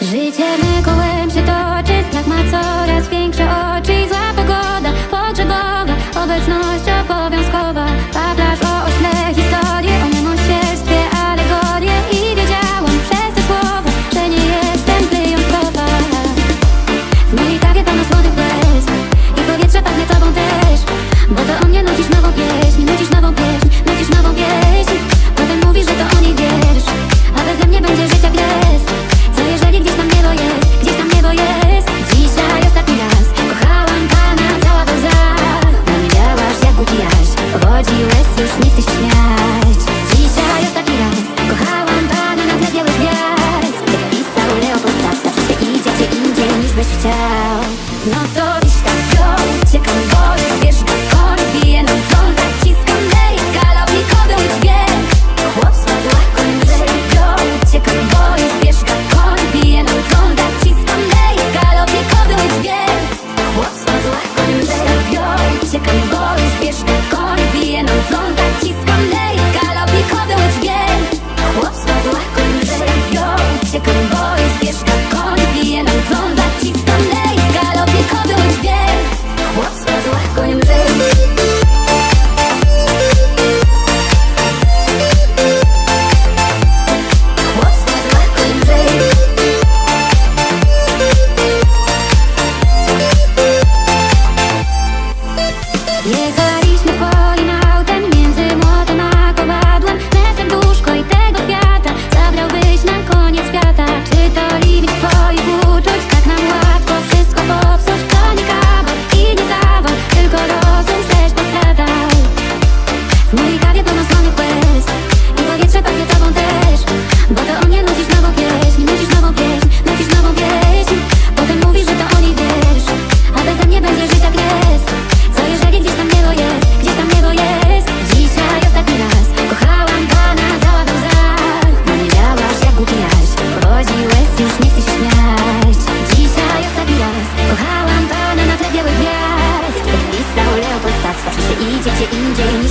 Życie me kołem się toczy, strach ma coraz większe Jezus, nie chcę śmiać. Dzisiaj ostatni raz Kochałam Pana na tle białych gwiazd. Jak pisał Leopold indziej niż byś chciał. No to dziś tak go Ciekam wory, wiesz na kory kontakt, ciskam lej i dźwięk Chłop spadł łako, że Ciekam wory, wiesz na kory Bije nam kontakt, ciskam lej i dźwięk Chłop spadł łako, że Ciekam wory, wiesz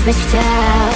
без тебя